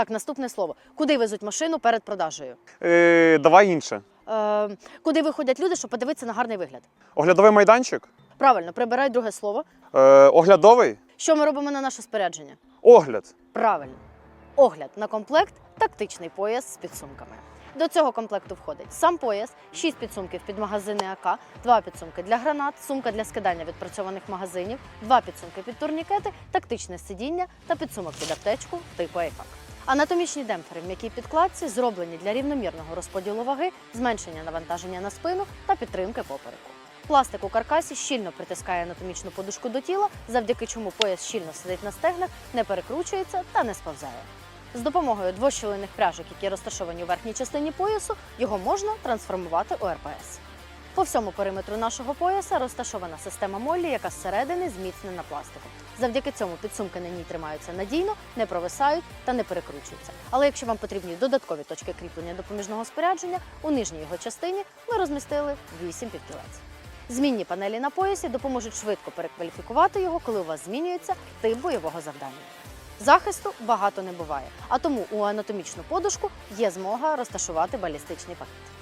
Так, наступне слово. Куди везуть машину перед продажею? Е, давай інше. Е, куди виходять люди, щоб подивитися на гарний вигляд? Оглядовий майданчик. Правильно, прибирай друге слово. Е, оглядовий. Що ми робимо на наше спорядження? Огляд. Правильно. Огляд на комплект тактичний пояс з підсумками. До цього комплекту входить сам пояс, 6 підсумків під магазини АК, 2 підсумки для гранат, сумка для скидання відпрацьованих магазинів, 2 підсумки під турнікети, тактичне сидіння та підсумок під аптечку типу AFAC. Анатомічні демпфери в м'якій підкладці зроблені для рівномірного розподілу ваги, зменшення навантаження на спину та підтримки попереку. Пластик у каркасі щільно притискає анатомічну подушку до тіла, завдяки чому пояс щільно сидить на стегнах, не перекручується та не сповзає. З допомогою двощілинних пряжок, які розташовані у верхній частині поясу, його можна трансформувати у РПС. По всьому периметру нашого пояса розташована система Моллі, яка зсередини зміцнена пластиком. Завдяки цьому підсумки на ній тримаються надійно, не провисають та не перекручуються. Але якщо вам потрібні додаткові точки кріплення допоміжного спорядження, у нижній його частині ми розмістили 8 півкілець. Змінні панелі на поясі допоможуть швидко перекваліфікувати його, коли у вас змінюється тип бойового завдання. Захисту багато не буває, а тому у анатомічну подушку є змога розташувати балістичний пакет.